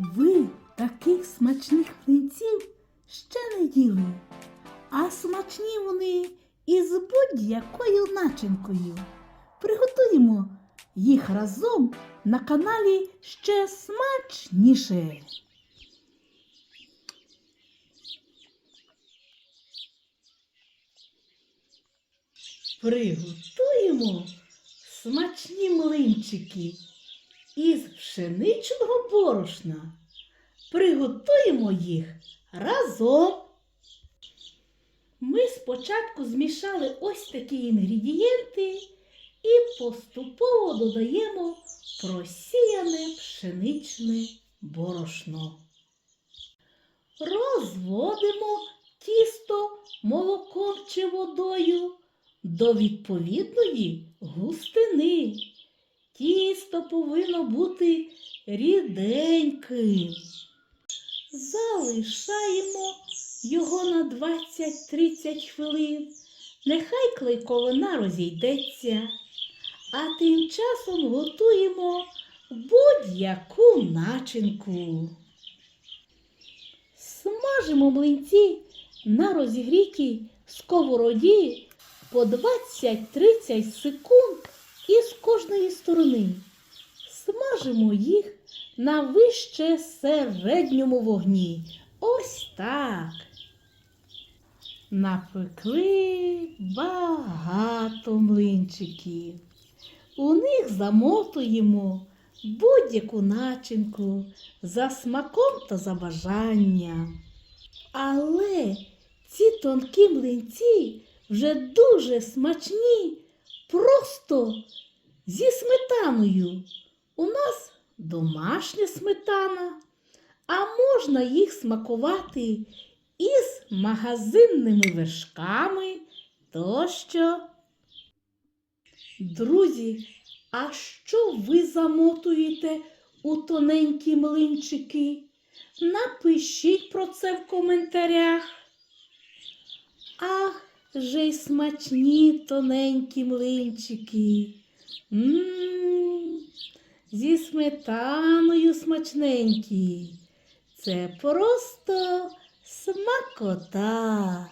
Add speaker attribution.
Speaker 1: Ви таких смачних млинців ще не їли, а смачні вони із будь-якою начинкою. Приготуємо їх разом на каналі ще смачніше. Приготуємо смачні млинчики із пшеничного борошна. Приготуємо їх разом. Ми спочатку змішали ось такі інгредієнти і поступово додаємо просіяне пшеничне борошно. Розводимо тісто молоком чи водою до відповідної густини. Тісто повинно бути ріденьким. Залишаємо його на 20-30 хвилин. Нехай клейковина розійдеться, а тим часом готуємо будь-яку начинку. Смажимо млинці на розігрітій сковороді по 20-30 секунд із кожної сторони. Смажимо їх на вище середньому вогні. Ось так. Напекли багато млинчиків. У них замотуємо будь-яку начинку за смаком та за бажанням. Але ці тонкі млинці вже дуже смачні, просто зі сметаною. У нас домашня сметана, а можна їх смакувати із магазинними вершками тощо. Друзі, а що ви замотуєте у тоненькі млинчики? Напишіть про це в коментарях. Ах, же й смачні тоненькі млинчики. М, Зі сметаною смачненькі. Це просто смакота.